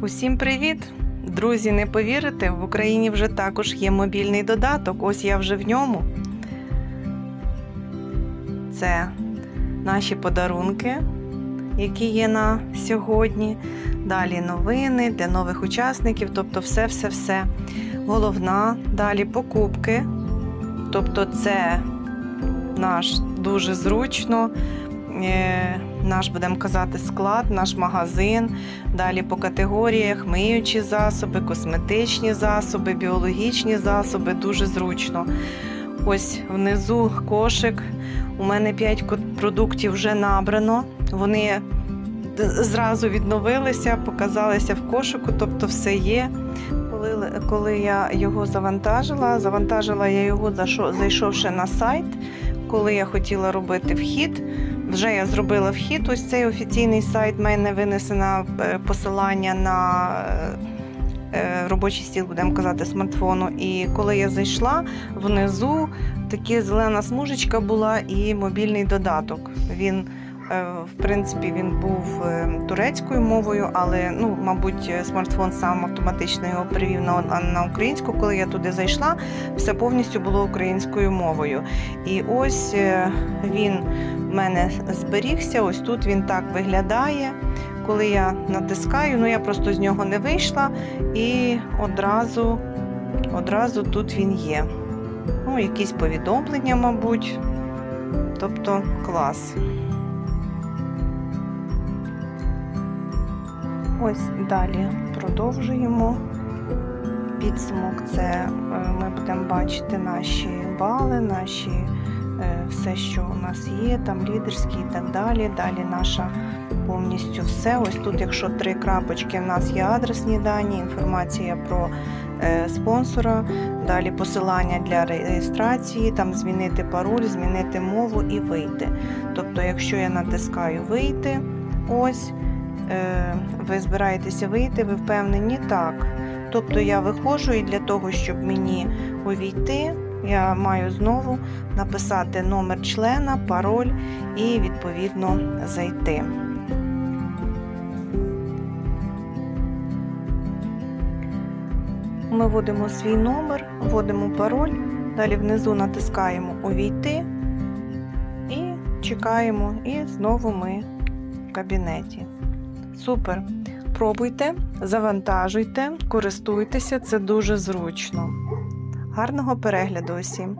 Усім привіт! Друзі, не повірите, в Україні вже також є мобільний додаток. Ось я вже в ньому. Це наші подарунки, які є на сьогодні. Далі новини для нових учасників, тобто все-все-все. Головна, далі покупки. Тобто, це наш дуже зручно. Наш, будемо казати, склад, наш магазин. Далі по категоріях миючі засоби, косметичні засоби, біологічні засоби дуже зручно. Ось внизу кошик. У мене 5 продуктів вже набрано. Вони зразу відновилися, показалися в кошику, тобто все є. Коли, коли я його завантажила, завантажила я його зайшовши на сайт, коли я хотіла робити вхід. Вже я зробила вхід. Ось цей офіційний сайт. в мене винесено е, посилання на е, робочий стіл, будемо казати, смартфону. І коли я зайшла, внизу такі зелена смужечка була і мобільний додаток. Він е, в принципі він був турецькою мовою, але ну, мабуть, смартфон сам автоматично його перевів на, на українську. Коли я туди зайшла, все повністю було українською мовою. І ось він в мене зберігся. Ось тут він так виглядає. Коли я натискаю, ну я просто з нього не вийшла, і одразу, одразу тут він є. Ну, якісь повідомлення, мабуть. Тобто клас. Ось далі продовжуємо. Підсумок це е, ми будемо бачити наші бали, наші все, що у нас є, там лідерські і так далі. Далі наша повністю все. Ось тут, якщо три крапочки, в нас є адресні дані, інформація про е, спонсора, далі посилання для реєстрації, там змінити пароль, змінити мову і вийти. Тобто, якщо я натискаю вийти, ось е, ви збираєтеся вийти, ви впевнені так. Тобто я виходжу і для того, щоб мені увійти, я маю знову написати номер члена, пароль і відповідно зайти. Ми вводимо свій номер, вводимо пароль, далі внизу натискаємо Увійти і чекаємо, і знову ми в кабінеті. Супер! Пробуйте, завантажуйте, користуйтеся, це дуже зручно. Гарного перегляду усім!